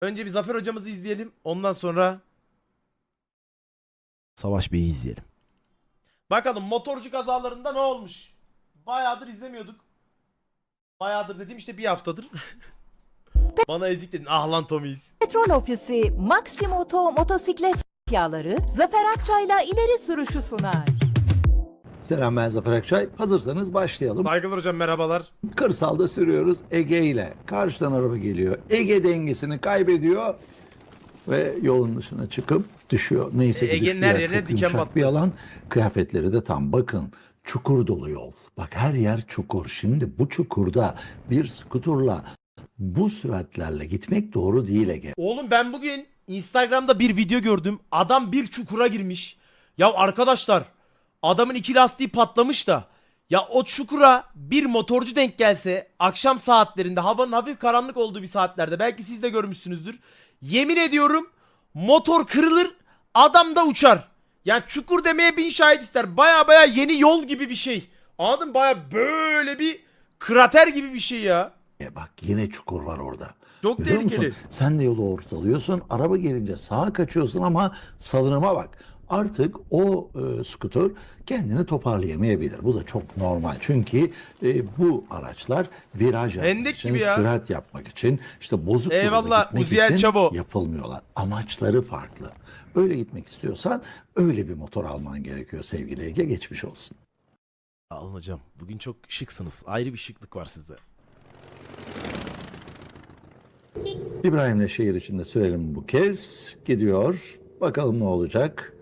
Önce bir Zafer hocamızı izleyelim. Ondan sonra Savaş Bey'i izleyelim. Bakalım motorcu kazalarında ne olmuş? Bayağıdır izlemiyorduk. Bayağıdır dediğim işte bir haftadır. Bana ezik dedin. Ah lan Tommy's. Petrol Ofisi Maximoto motosiklet yağları Zafer Akçay'la ileri sürüşü sunar. Selam ben Zafer Akçay. Hazırsanız başlayalım. Saygılar hocam merhabalar. Kırsalda sürüyoruz Ege ile. Karşıdan araba geliyor. Ege dengesini kaybediyor ve yolun dışına çıkıp düşüyor. Neyse E, ki Ege'nin düştüler. her yerine Çok diken yumuşak battı. bir alan. Kıyafetleri de tam bakın. Çukur dolu yol. Bak her yer çukur. Şimdi bu çukurda bir skuturla bu süratlerle gitmek doğru değil Ege. Oğlum ben bugün Instagram'da bir video gördüm. Adam bir çukura girmiş. Ya arkadaşlar adamın iki lastiği patlamış da. Ya o çukura bir motorcu denk gelse akşam saatlerinde havanın hafif karanlık olduğu bir saatlerde belki siz de görmüşsünüzdür. Yemin ediyorum motor kırılır adam da uçar. Yani çukur demeye bin şahit ister. Baya baya yeni yol gibi bir şey. Anladın mı? Baya böyle bir krater gibi bir şey ya. E bak yine çukur var orada. Çok Görüyor tehlikeli. musun? Sen de yolu ortalıyorsun. Araba gelince sağa kaçıyorsun ama salınıma bak. Artık o e, skuter kendini toparlayamayabilir. Bu da çok normal. Çünkü e, bu araçlar viraj yapmak Hendek için, gibi ya. sürat yapmak için, işte bozuk yolda Eyvallah, gitmek Uziel için Çavo. yapılmıyorlar. Amaçları farklı. Öyle gitmek istiyorsan öyle bir motor alman gerekiyor sevgili Ege. Geçmiş olsun. Alın hocam. Bugün çok şıksınız. Ayrı bir şıklık var sizde. İbrahim'le şehir içinde sürelim bu kez. Gidiyor. Bakalım ne olacak.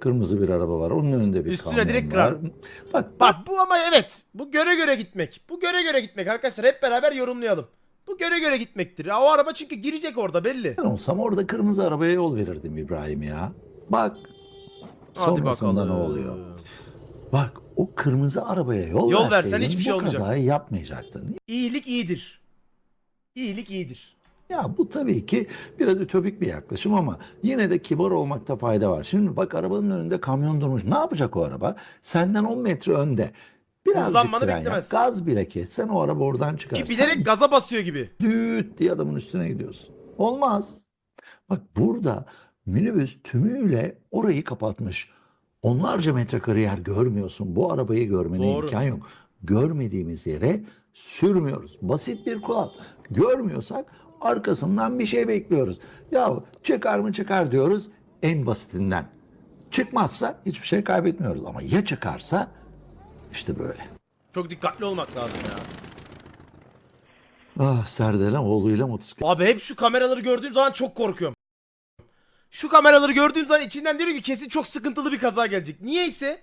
Kırmızı bir araba var. Onun önünde bir Üstüne kamyon direkt var. kırar. Bak, bak Bak bu ama evet. Bu göre göre gitmek. Bu göre göre gitmek arkadaşlar. Hep beraber yorumlayalım. Bu göre göre gitmektir. Ya o araba çünkü girecek orada belli. ben olsam orada kırmızı arabaya yol verirdim İbrahim ya. Bak. Hadi Sonrasında bakalım. ne oluyor? Bak o kırmızı arabaya yol, Yol versen verseydin hiçbir şey bu olmayacak. kazayı yapmayacaktın. İyilik iyidir. İyilik iyidir. Ya bu tabii ki biraz ütopik bir yaklaşım ama yine de kibar olmakta fayda var. Şimdi bak arabanın önünde kamyon durmuş. Ne yapacak o araba? Senden 10 metre önde. Birazcık Hızlanmanı fren beklemez. yap. Gaz bile kessen o araba oradan çıkar. Ki Sen bilerek gaza basıyor gibi. düğüt diye adamın üstüne gidiyorsun. Olmaz. Bak burada minibüs tümüyle orayı kapatmış. Onlarca metrekare yer görmüyorsun. Bu arabayı görmene Doğru. imkan yok. Görmediğimiz yere sürmüyoruz. Basit bir kural. Görmüyorsak arkasından bir şey bekliyoruz. Ya çıkar mı çıkar diyoruz en basitinden. Çıkmazsa hiçbir şey kaybetmiyoruz. Ama ya çıkarsa işte böyle. Çok dikkatli olmak lazım ya. Ah Serdelen oğluyla motosiklet. Abi hep şu kameraları gördüğüm zaman çok korkuyorum. Şu kameraları gördüğüm zaman içinden diyorum ki kesin çok sıkıntılı bir kaza gelecek. Niyeyse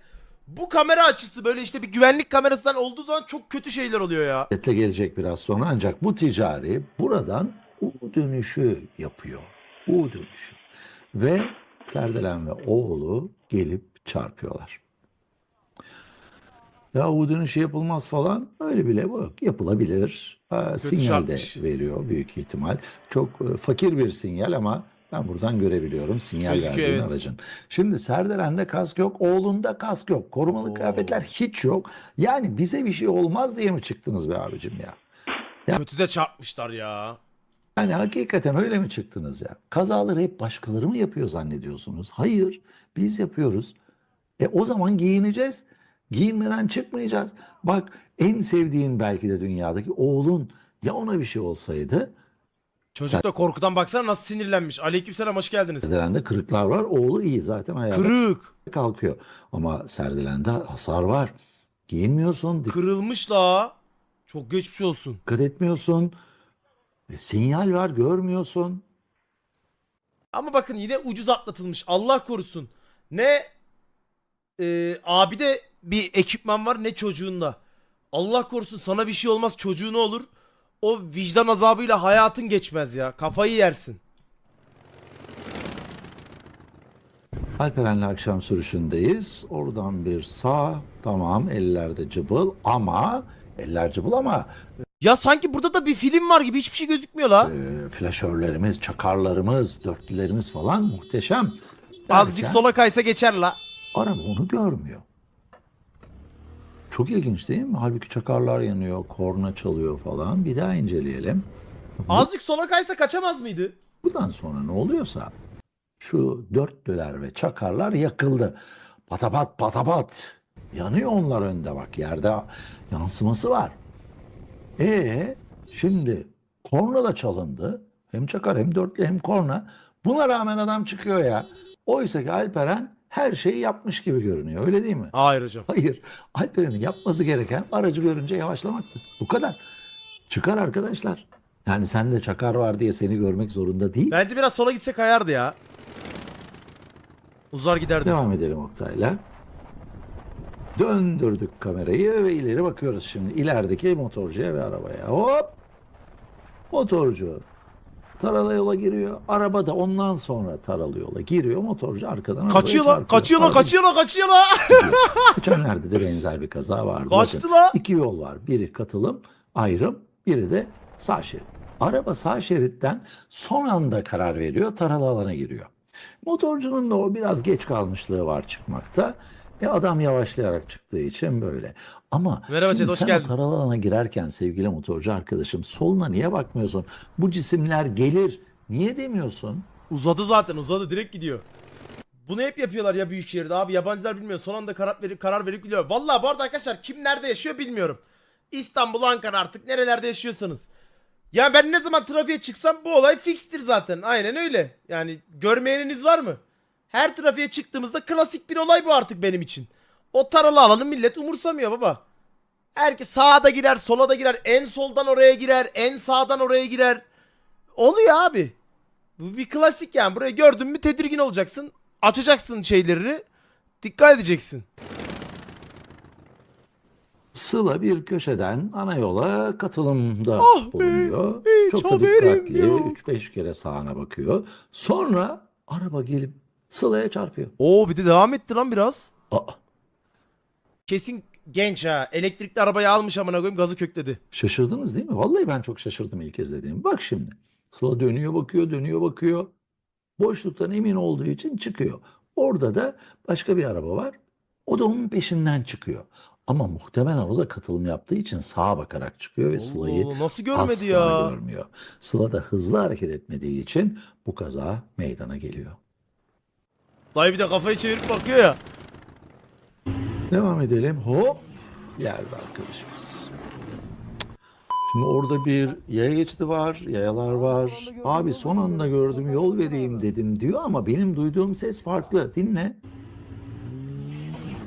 bu kamera açısı böyle işte bir güvenlik kamerasından olduğu zaman çok kötü şeyler oluyor ya. Bisikletle gelecek biraz sonra ancak bu ticari buradan U dönüşü yapıyor. U dönüşü. Ve Serdelen ve oğlu gelip çarpıyorlar. Ya U dönüşü yapılmaz falan öyle bile yok. Yapılabilir. Ha, sinyal de veriyor büyük ihtimal. Çok e, fakir bir sinyal ama ben buradan görebiliyorum sinyal Gözüküyor, verdiğin evet. aracın. Şimdi Serdelen'de kask yok, oğlunda kask yok. Korumalı Oo. kıyafetler hiç yok. Yani bize bir şey olmaz diye mi çıktınız be abicim ya? Ya- Kötü de çarpmışlar ya. Yani hakikaten öyle mi çıktınız ya? Kazaları hep başkaları mı yapıyor zannediyorsunuz? Hayır, biz yapıyoruz. E o zaman giyineceğiz. Giyinmeden çıkmayacağız. Bak en sevdiğin belki de dünyadaki oğlun ya ona bir şey olsaydı Çocuk da korkudan baksana nasıl sinirlenmiş. Aleykümselam hoş geldiniz. Serdelen'de kırıklar var. Oğlu iyi zaten ayağa Kırık. kalkıyor. Ama Serdelen'de hasar var. Giyinmiyorsun, Kırılmış la. Çok geçmiş olsun. dikkat etmiyorsun. E, sinyal var görmüyorsun. Ama bakın yine ucuz atlatılmış. Allah korusun. Ne e, abi de bir ekipman var ne çocuğunda. Allah korusun sana bir şey olmaz çocuğuna olur. O vicdan azabıyla hayatın geçmez ya. Kafayı yersin. Alperen'le akşam sürüşündeyiz. Oradan bir sağ. Tamam ellerde cıbıl ama eller cıbıl ama Ya sanki burada da bir film var gibi hiçbir şey gözükmüyor la. e, flaşörlerimiz, çakarlarımız, dörtlülerimiz falan muhteşem. Azıcık Derken sola kaysa geçer la. Araba onu görmüyor. Çok ilginç değil mi? Halbuki çakarlar yanıyor, korna çalıyor falan. Bir daha inceleyelim. Azıck sola kaysa kaçamaz mıydı? Bundan sonra ne oluyorsa şu dörtlüler ve çakarlar yakıldı. Patapat patapat. Yanıyor onlar önde bak yerde yansıması var. E şimdi korna da çalındı. Hem çakar hem dörtlü hem korna. Buna rağmen adam çıkıyor ya. Oysa ki Alperen her şeyi yapmış gibi görünüyor. Öyle değil mi? Hayır hocam. Hayır. Alperen'in yapması gereken aracı görünce yavaşlamaktı. Bu kadar. Çıkar arkadaşlar. Yani sen de çakar var diye seni görmek zorunda değil. Bence biraz sola gitse kayardı ya. Uzar giderdi. Devam edelim Oktay'la. Döndürdük kamerayı ve ileri bakıyoruz şimdi. İlerideki motorcuya ve arabaya. Hop! Motorcu taralı yola giriyor. Araba da ondan sonra taralı yola giriyor. Motorcu arkadan Kaçıyor lan, kaçıyor lan, kaçıyor lan, kaçıyor lan. Geçenlerde de benzer bir kaza vardı. Kaçtı Bakın, la. İki yol var. Biri katılım, ayrım, biri de sağ şerit. Araba sağ şeritten son anda karar veriyor, taralı alana giriyor. Motorcunun da o biraz geç kalmışlığı var çıkmakta. E adam yavaşlayarak çıktığı için böyle. Ama Merhaba şimdi Chat, hoş sen geldin. taralı alana girerken sevgili motorcu arkadaşım soluna niye bakmıyorsun? Bu cisimler gelir. Niye demiyorsun? Uzadı zaten uzadı direkt gidiyor. Bunu hep yapıyorlar ya büyük şehirde abi yabancılar bilmiyor. Son anda karar verip karar verip gidiyor. Vallahi bu arada arkadaşlar kim nerede yaşıyor bilmiyorum. İstanbul, Ankara artık nerelerde yaşıyorsanız. Ya ben ne zaman trafiğe çıksam bu olay fikstir zaten. Aynen öyle. Yani görmeyeniniz var mı? Her trafiğe çıktığımızda klasik bir olay bu artık benim için. O taralı alanı millet umursamıyor baba. Herkes sağa da girer, sola da girer, en soldan oraya girer, en sağdan oraya girer. Oluyor abi. Bu bir klasik yani. Burayı gördün mü tedirgin olacaksın. Açacaksın şeylerini. Dikkat edeceksin. Sıla bir köşeden ana yola katılımda Ah be, bulunuyor. hiç Çok da haberim dikkatli. yok. 3-5 kere sağına bakıyor. Sonra araba gelip Sıla'ya çarpıyor. Oo bir de devam etti lan biraz. Aa, Kesin genç ha. Elektrikli arabayı almış amına koyayım gazı kökledi. şaşırdınız değil mi? Vallahi ben çok şaşırdım ilk izlediğim. Bak şimdi. Sıla dönüyor bakıyor, dönüyor bakıyor. Boşluktan emin olduğu için çıkıyor. Orada da başka bir araba var. O da onun peşinden çıkıyor. Ama muhtemelen o da katılım yaptığı için sağa bakarak çıkıyor ve Sıla'yı Allah Allah, nasıl görmedi asla ya? görmüyor. Sıla da hızlı hareket etmediği için bu kaza meydana geliyor. Dayı bir de kafayı çevirip bakıyor ya. Devam edelim. Hop. Yerde arkadaşımız. Şimdi orada bir yaya geçidi var, yayalar var. Abi son anda gördüm yol vereyim dedim diyor ama benim duyduğum ses farklı. Dinle.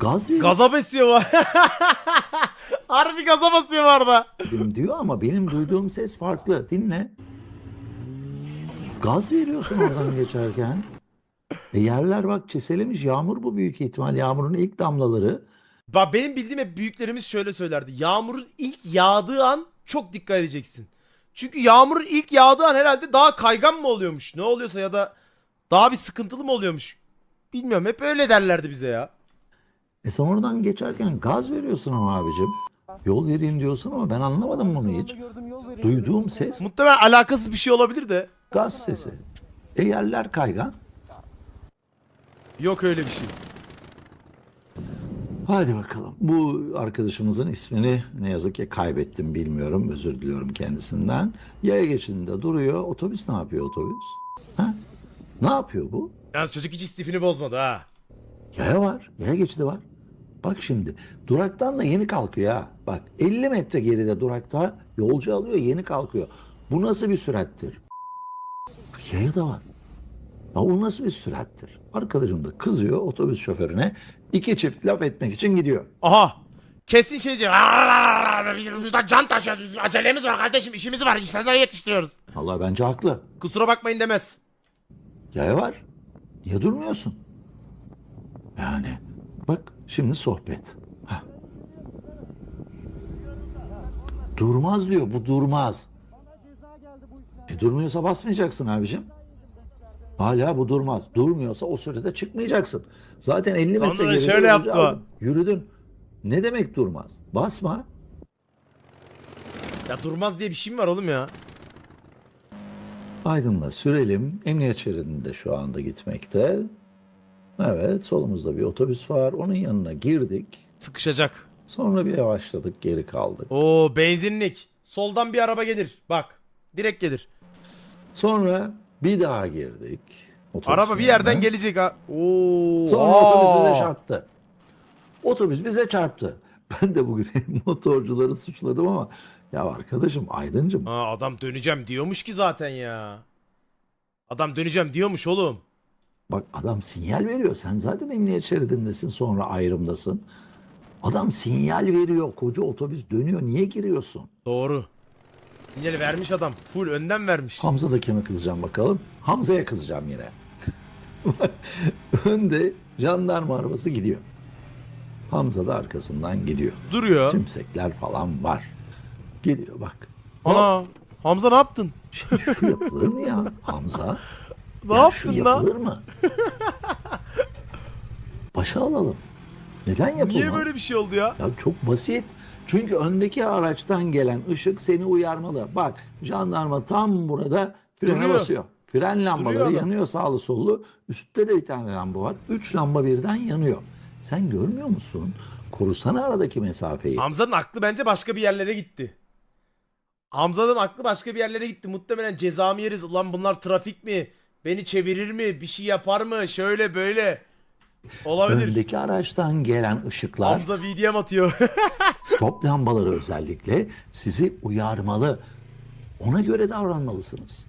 Gaz vereyim Gaza basıyor var. Harbi gaza basıyor var da. dedim diyor ama benim duyduğum ses farklı. Dinle. Gaz veriyorsun oradan geçerken. E yerler bak çiselemiş. Yağmur bu büyük ihtimal. Yağmurun ilk damlaları. Bak benim bildiğim hep büyüklerimiz şöyle söylerdi. Yağmurun ilk yağdığı an çok dikkat edeceksin. Çünkü yağmurun ilk yağdığı an herhalde daha kaygan mı oluyormuş? Ne oluyorsa ya da daha bir sıkıntılı mı oluyormuş? Bilmiyorum hep öyle derlerdi bize ya. E sen oradan geçerken gaz veriyorsun ama abicim. Yol vereyim diyorsun ama ben anlamadım bunu hiç. Duyduğum ses Muhtemelen alakasız bir şey olabilir de. gaz sesi. E yerler kaygan. Yok öyle bir şey. Hadi bakalım. Bu arkadaşımızın ismini ne yazık ki kaybettim bilmiyorum. Özür diliyorum kendisinden. Yaya geçidinde duruyor. Otobüs ne yapıyor otobüs? Ha? Ne yapıyor bu? Yalnız çocuk hiç istifini bozmadı ha. Yaya var. Yaya geçidi var. Bak şimdi duraktan da yeni kalkıyor ha. Bak 50 metre geride durakta yolcu alıyor yeni kalkıyor. Bu nasıl bir sürattir? Yaya da var. Ya o nasıl bir sürattir? Arkadaşım da kızıyor otobüs şoförüne. iki çift laf etmek için gidiyor. Aha. Kesin şey diyecek. "Aa, Biz burada can taşıyoruz. Bizim acelemiz var kardeşim. işimiz var. İnsanları yetiştiriyoruz. Allah bence haklı. Kusura bakmayın demez. Yaya var. Niye durmuyorsun? Yani bak şimdi sohbet. Hah. Durmaz diyor bu durmaz. E durmuyorsa basmayacaksın abicim. Hala bu durmaz. Durmuyorsa o sürede çıkmayacaksın. Zaten 50 Sonra metre da geride şöyle yaptı o. aldın. Yürüdün. Ne demek durmaz? Basma. Ya durmaz diye bir şey mi var oğlum ya? Aydın'la sürelim. Emniyet şeridinde şu anda gitmekte. Evet solumuzda bir otobüs var. Onun yanına girdik. Sıkışacak. Sonra bir yavaşladık geri kaldık. Oo benzinlik. Soldan bir araba gelir. Bak. Direkt gelir. Sonra Bir daha girdik. Araba bir yerden gelecek ha. Oo. Sonra otobüs bize çarptı. Otobüs bize çarptı. Ben de bugün motorcuları suçladım ama ya arkadaşım Aydıncım Ha, adam döneceğim diyormuş ki zaten ya. Adam döneceğim diyormuş oğlum. bak adam sinyal veriyor. Sen zaten emniyet şeridindesin sonra ayrımdasın. Adam sinyal veriyor. Koca otobüs dönüyor. Niye giriyorsun? Doğru. Sinyali vermiş adam. Full önden vermiş. Hamza da kime kızacağım bakalım. Hamza'ya kızacağım yine. Önde jandarma arabası gidiyor. Hamza da arkasından gidiyor. Duruyor. Tümsekler falan var. Gidiyor bak. Ana. Hamza ne yaptın? Şimdi şu yapılır mı ya Hamza? Ne ya şu yaptın lan? yapılır mı? Başa alalım. Neden yapılmaz? Niye böyle bir şey oldu ya? Ya çok basit. Çünkü öndeki araçtan gelen ışık seni uyarmalı. Bak jandarma tam burada frene Duruyor. basıyor. Fren lambaları Duruyor adam. yanıyor sağlı sollu. Üstte de bir tane lamba var. Üç lamba birden yanıyor. Sen görmüyor musun? Korusana aradaki mesafeyi. Hamza'nın aklı bence başka bir yerlere gitti. Hamza'nın aklı başka bir yerlere gitti. Muhtemelen ceza mı yeriz? Ulan bunlar trafik mi? Beni çevirir mi? Bir şey yapar mı? Şöyle böyle. Olabilir. Öndeki araçtan gelen ışıklar Hamza VDM atıyor. Stop lambaları özellikle sizi uyarmalı. Ona göre davranmalısınız.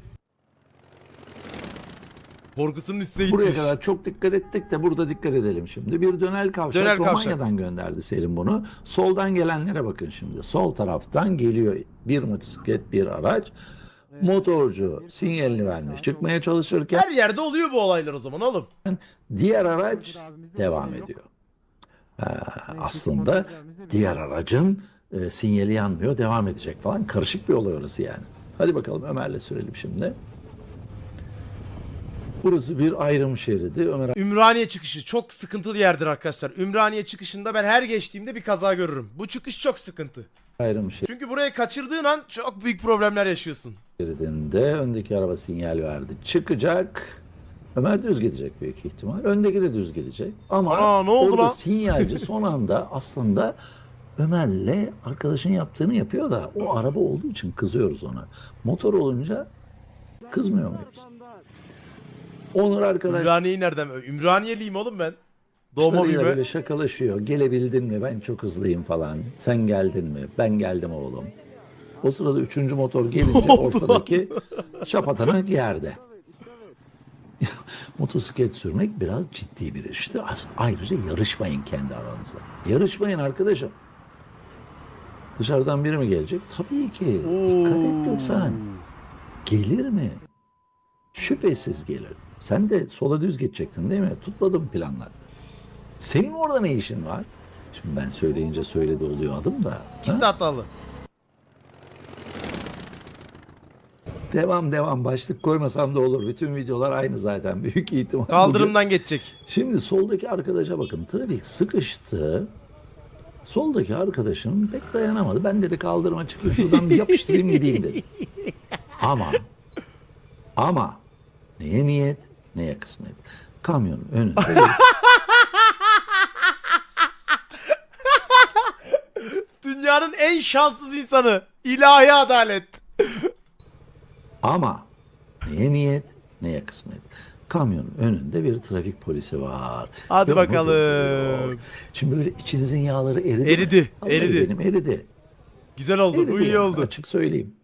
Korkusunun üstüne Buraya gitmiş. kadar çok dikkat ettik de burada dikkat edelim şimdi. Bir dönel kavşak Dönel kavşak. Romanya'dan gönderdi Selim bunu. Soldan gelenlere bakın şimdi. Sol taraftan geliyor bir motosiklet, bir araç. Motorcu sinyalini vermiş çıkmaya çalışırken Her yerde oluyor bu olaylar o zaman oğlum. diğer araç devam ediyor. Ee, aslında diğer aracın e, sinyali yanmıyor, devam edecek falan. Karışık bir olay orası yani. Hadi bakalım Ömer'le sürelim şimdi. Burası bir ayrım şeridi. Ömer Ümraniye çıkışı çok sıkıntılı yerdir arkadaşlar. Ümraniye çıkışında ben her geçtiğimde bir kaza görürüm. Bu çıkış çok sıkıntı. Ayrım Çünkü burayı kaçırdığın an çok büyük problemler yaşıyorsun. şeridinde öndeki araba sinyal verdi. Çıkacak. Ömer düz gidecek büyük ihtimal. Öndeki de düz gidecek. Ama Ana, ne oldu orada lan? sinyalci son anda aslında Ömer'le arkadaşın yaptığını yapıyor da o araba olduğu için kızıyoruz ona. Motor olunca kızmıyor muyuz? Onur arkadaş Ümraniye'yi nereden? Ümraniyeliyim oğlum ben. Doğma büyüme. böyle şakalaşıyor. Gelebildin mi? Ben çok hızlıyım falan. Sen geldin mi? Ben geldim oğlum. O sırada üçüncü motor gelince ortadaki şapatanak yerde. Motosiklet sürmek biraz ciddi bir iştir. Ayrıca yarışmayın kendi aranızda. Yarışmayın arkadaşım. Dışarıdan biri mi gelecek? Tabii ki. Dikkat et lütfen. Gelir mi? Şüphesiz gelir. Sen de sola düz geçecektin değil mi? Tutmadım planlar. Senin orada ne işin var? Şimdi ben söyleyince söyledi oluyor adım da. İkisi de hatalı. Devam devam başlık koymasam da olur. Bütün videolar aynı zaten büyük ihtimal. Bugün- Kaldırımdan geçecek. Şimdi soldaki arkadaşa bakın. Trafik sıkıştı. Soldaki arkadaşım pek dayanamadı. Ben dedi kaldırıma çıkayım şuradan bir yapıştırayım gideyim dedi. Ama ama neye niyet neye kısmet. Kamyonun önünde Dünyanın en şanssız insanı. İlahi adalet. Ama neye niyet, neye kısmet. Kamyonun önünde bir trafik polisi var. Hadi onu bakalım. Şimdi böyle içinizin yağları eridi. mi? Eridi, Vallahi eridi. Benim eridi. Güzel oldu. Eridi Bu iyi yani, oldu. Açık söyleyeyim.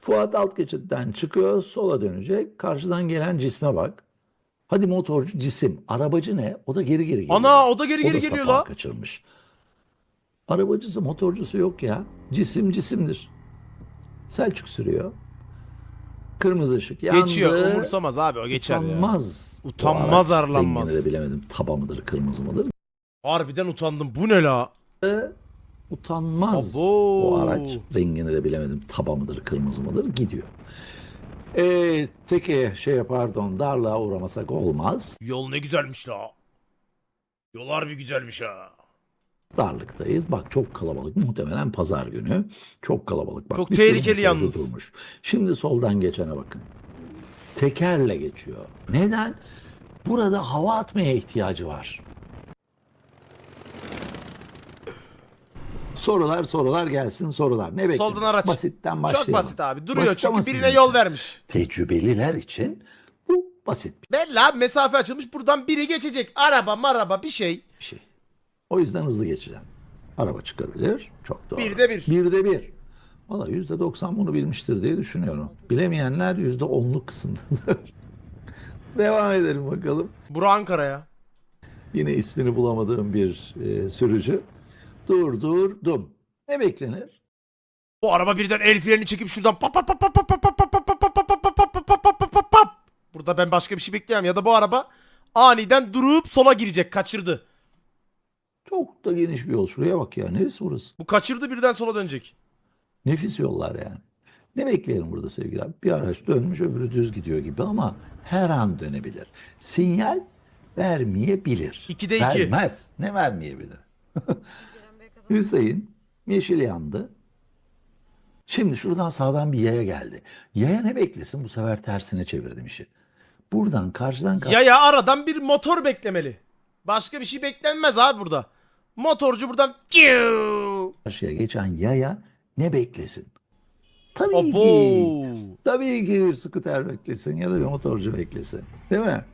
Fuat alt geçitten çıkıyor, sola dönecek. Karşıdan gelen cisme bak. Hadi motorcu cisim. Arabacı ne? O da geri geri geliyor. Ana, o da geri geri geliyor sapağı la. kaçırmış. Arabacısı motorcusu yok ya. Cisim cisimdir. Selçuk sürüyor. Kırmızı ışık yandı. Geçiyor. Umursamaz abi o geçer ya. Utanmaz. Utanmaz, Bu araç arlanmaz. Rengini de bilemedim. Taba mıdır, kırmızı mıdır? Harbiden utandım. Bu ne la? Utanmaz. Abo. Bu araç rengini de bilemedim. Taba mıdır, kırmızı mıdır? Gidiyor. Ee, teke şey pardon darlığa uğramasak olmaz. Yol ne güzelmiş la. Yol harbi güzelmiş ha. Darlıktayız. Bak çok kalabalık. Muhtemelen pazar günü. Çok kalabalık. Bak, Çok tehlikeli yalnız. Durmuş. Şimdi soldan geçene bakın. Tekerle geçiyor. Neden? Burada hava atmaya ihtiyacı var. Sorular sorular gelsin sorular. Ne bekliyoruz? Soldan araç. Basitten başlayalım. Çok basit abi. Duruyor Basit çünkü birine yol vermiş. Tecrübeliler için bu basit Belli abi mesafe açılmış. Buradan biri geçecek. Araba maraba bir şey. bir şey. O yüzden hızlı geçeceğim. Araba çıkabilir. Çok doğru. Birde bir. Birde bir. Valla yüzde doksan bunu bilmiştir diye düşünüyorum. Bilemeyenler yüzde onluk kısımdadır. Devam edelim bakalım. Bura Ankara ya. Yine ismini bulamadığım bir e, sürücü. Durdurdum. Ne beklenir? Bu araba birden el freni çekip şuradan pap pap pap pap pap pap pap pap pap pap pap pap pap pap pap pap pap pap. Burada ben başka bir şey bekleyemem ya da bu araba aniden durup sola girecek kaçırdı. Çok da geniş bir yol. Şuraya bak ya. Neresi burası? Bu kaçırdı birden sola dönecek. Nefis yollar yani. Ne bekleyelim burada sevgili abi? Bir araç dönmüş öbürü düz gidiyor gibi ama her an dönebilir. Sinyal vermeyebilir. İkide iki. Vermez. Ne vermeyebilir? Hüseyin yeşil yandı. Şimdi şuradan sağdan bir yaya geldi. Yaya ne beklesin? Bu sefer tersine çevirdim işi. Buradan karşıdan karşıya Ya ya aradan bir motor beklemeli. Başka bir şey beklenmez abi burada. Motorcu buradan karşıya geçen yaya ne beklesin? Tabii ki. Abo. Tabii ki bir skuter beklesin ya da bir motorcu beklesin. Değil mi?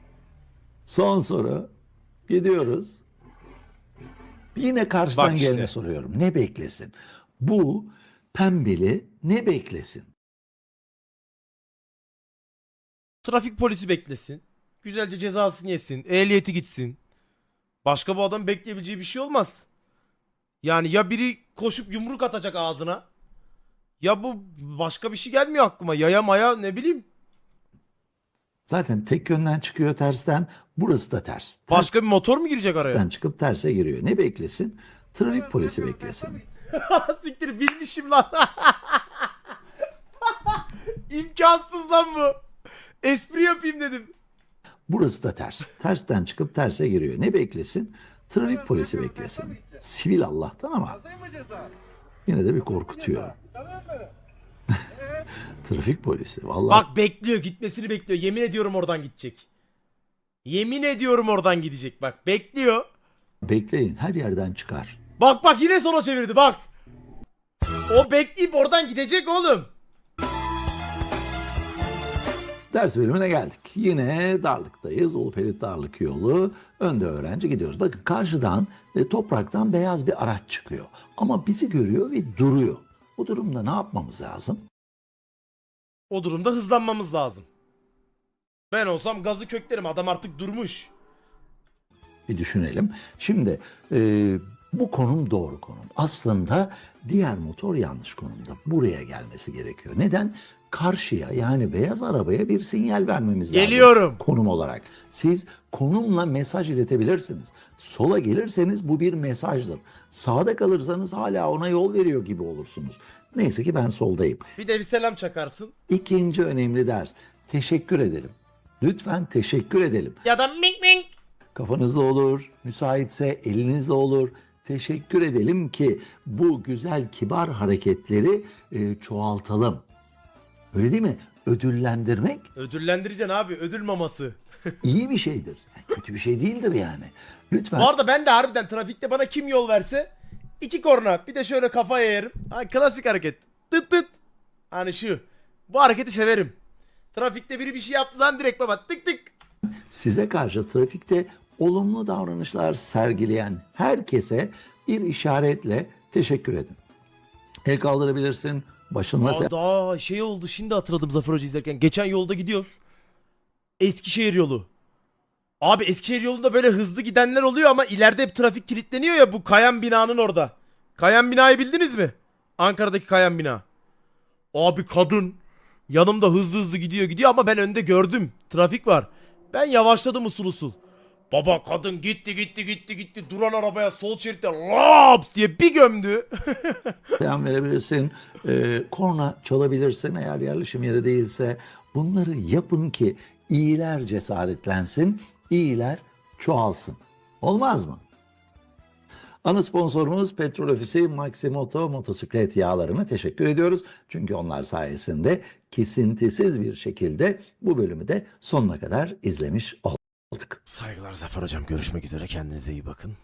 Son soru. Gidiyoruz. Yine karşıdan Bak işte. gelene soruyorum. Ne beklesin? Bu pembeli ne beklesin? Trafik polisi beklesin. Güzelce cezasını yesin. Ehliyeti gitsin. Başka bu adam bekleyebileceği bir şey olmaz. Yani ya biri koşup yumruk atacak ağzına. Ya bu başka bir şey gelmiyor aklıma. Yaya maya ne bileyim. Zaten tek yönden çıkıyor tersten. Burası da ters. Başka bir motor mu girecek araya? Tersten çıkıp terse giriyor. Ne beklesin? Trafik polisi beklesin. Siktir bilmişim lan. İmkansız lan bu. Espri yapayım dedim. Burası da ters. Tersten çıkıp terse giriyor. Ne beklesin? Trafik polisi beklesin. Sivil Allah'tan ama yine de bir korkutuyor. Trafik polisi. Vallahi Bak bekliyor gitmesini bekliyor. Yemin ediyorum oradan gidecek. Yemin ediyorum oradan gidecek bak. Bekliyor. bekleyin her yerden çıkar. Bak bak yine sola çevirdi bak. O bekleyip oradan gidecek oğlum. Ders bölümüne geldik. Yine darlıktayız. Ulupelit darlık yolu. Önde öğrenci gidiyoruz. Bakın karşıdan e, topraktan beyaz bir araç çıkıyor. Ama bizi görüyor ve duruyor. Bu durumda ne yapmamız lazım? O durumda hızlanmamız lazım. Ben olsam gazı köklerim. Adam artık durmuş. Bir düşünelim. Şimdi e, bu konum doğru konum. Aslında diğer motor yanlış konumda. Buraya gelmesi gerekiyor. Neden? Karşıya yani beyaz arabaya bir sinyal vermemiz lazım. Geliyorum. Konum olarak. Siz konumla mesaj iletebilirsiniz. Sola gelirseniz bu bir mesajdır. Sağda kalırsanız hala ona yol veriyor gibi olursunuz. Neyse ki ben soldayım. Bir de bir selam çakarsın. İkinci önemli ders. Teşekkür edelim. Lütfen teşekkür edelim. Ya da mink mink. Kafanızda olur, müsaitse elinizle olur. Teşekkür edelim ki bu güzel kibar hareketleri e, çoğaltalım. Öyle değil mi? Ödüllendirmek Ödüllendireceksin abi. Ödül maması. iyi bir şeydir. Yani kötü bir şey değildir yani. Lütfen Bu arada ben de harbiden trafikte bana kim yol verse iki korna bir de şöyle kafaya yerim. Ha, klasik hareket. Tıt tıt. Hani şu. Bu hareketi severim. Trafikte biri bir şey yaptı zaman direkt baba tık tık. size karşı trafikte olumlu davranışlar sergileyen herkese bir işaretle teşekkür edin. El kaldırabilirsin, başınla Aa, daha şey oldu şimdi hatırladım Zafer Hoca izlerken. Geçen yolda gidiyoruz. Eskişehir yolu. Abi Eskişehir yolunda böyle hızlı gidenler oluyor ama ileride hep trafik kilitleniyor ya bu kayan binanın orada. Kayan binayı bildiniz mi? Ankara'daki kayan bina. Abi kadın yanımda hızlı hızlı gidiyor gidiyor ama ben önde gördüm. Trafik var. Ben yavaşladım usul usul. Baba kadın gitti gitti gitti gitti duran arabaya sol şeritte laps diye bir gömdü. selam verebilirsin, e, korna çalabilirsin eğer yerleşim yeri değilse. Bunları yapın ki iyiler cesaretlensin, iyiler çoğalsın. Olmaz mı? Ana sponsorumuz Petrol Ofisi Maximoto motosiklet yağlarına teşekkür ediyoruz. Çünkü onlar sayesinde kesintisiz bir şekilde bu bölümü de sonuna kadar izlemiş olduk. Saygılar Zafer Hocam. Görüşmek üzere. Kendinize iyi bakın.